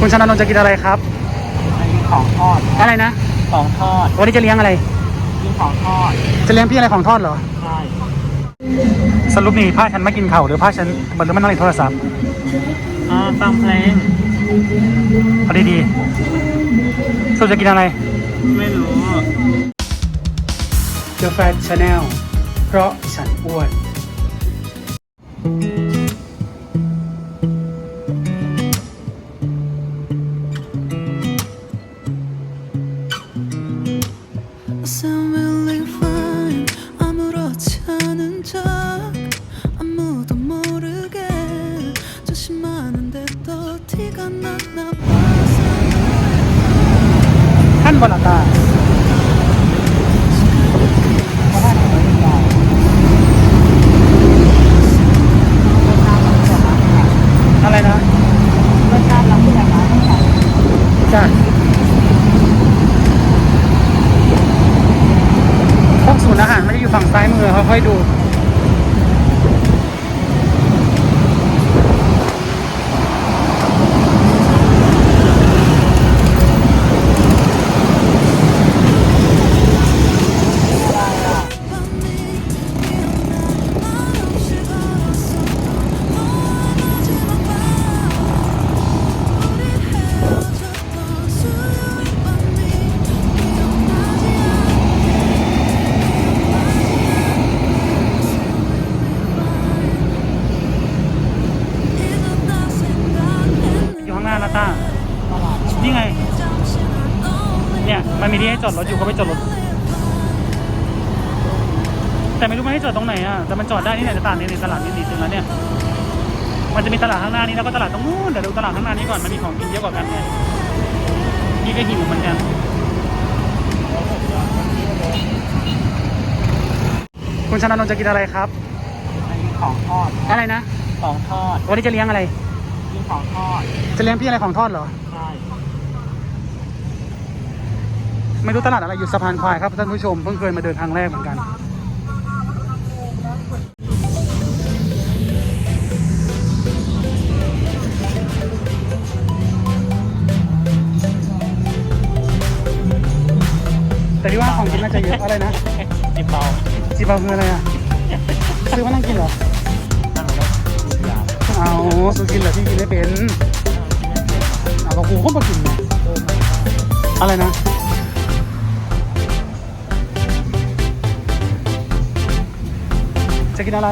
คุณชนนท์จะกินอะไรครับ อันนี้ของทอดอะไรนะ ของทอดวันนี้จะเลี้ยงอะไรนี่ของทอด จะเลี้ยงพี่อะไรของทอดเหรอ ใช่ สรุปนี่ผ้าฉันไม่กินเข่าวหรือผ้าฉันหรือมันนั่งเล่นโทรศัพท์อ่าฟังเพลง เอาดีๆสรุปจะกินอะไร ไม่รู้ The Fat Channel เพราะฉันอ้วน 아무렇지 않은 척. 아무도 모르게 조심하는데 또 티가 났 한번 왔다. ฝั่งซ้ายมือค่อยๆดู เนี่ยมันมีที่ให้จอดรถอยู่ก็ไปจอดรถ แต่ไม่รู้มันให้จอดตรงไหนอะแต่มันจอดได้นี่ไหนตลาดนี่นี่ตลาดนี่นี่ถึงแล้วเนี่ย มันจะมีตลาดข้างหน้านี้แล้วก็ตลาดตรงนู้นเดี๋ยวดูตลาดข้างหน้านี้ก่อนมันมีของกินเยอะกว่ากันไงนี่ก็หิวเหมือนกันคุณชนนท์จะกินอะไรครับอันนี้ของทอดอะไรนะของทอดวันนี้จะเลี้ยงอะไรนี่ของทอด จะเลี้ยงพี่อะไรของทอดเหรอ ใช่ ไม่รู้ตลาดอะไรอยู่สะพานควายครับท่านผู้ชมเพิ่งเคยมาเดินครั้งแรกเหมือนกัน แต่ที่ว่าของกินน่าจะเยอะอะไรนะจิบเบาจีบาคืออะไรอะซื้อมานั่งกินเหรอตั้งรถทุกอย่างเอาซื้อกินเหรอพี่กินไม่เป็นเอาก็กูก็มากินไงอะไรนะ กินอะไร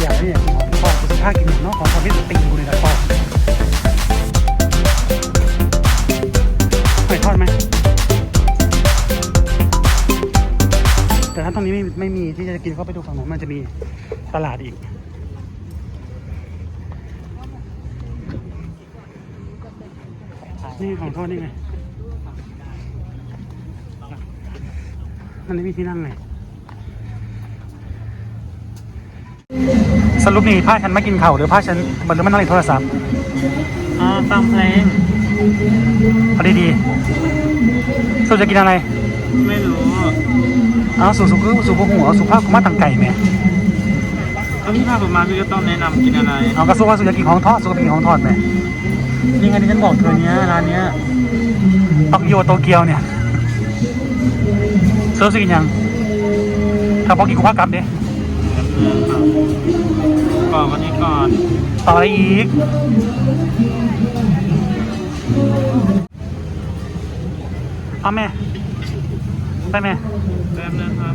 อย่าเนี่ยของกูจะพากินอย่างเนอกของทำให้ตีกูเลยนะปอกหอยทอดไหมแต่ถ้าตรงนี้ไม่ไม่มีที่จะกินก็ไปดูฝั่งโน้นมันจะมีตลาดอีกนี่ของทอดนี่ไง มันไม่มีที่นั่งไงสรุปนี่ผ้าฉันไม่กินเข่าวหรือผ้าฉันหรือมันนั่งเล่นโทรศัพท์อ่าฟังเพลงเอาดีๆสรุปจะกินอะไร ไม่รู้เอาสูสุคือสูพวกหัวสุภาพกุมาตังไก่แม่แล้วพี่พาผมมาพี่ก็ต้องแนะนำกินอะไรเอากระสุว่าสุจะกินของทอดสุก็กินของทอดแม่นี่ไงที่ฉันบอกเธอเนี้ยร้านเนี้ยตอกโยโตเกียวเนี่ย เซิร์ฟสกินยังถ้าบอกกินกูพากลับเด้ก่อนวันนี้ก่อนต่ออะไรอีก เอาแม่ ไปแม่แป๊บนึงครับ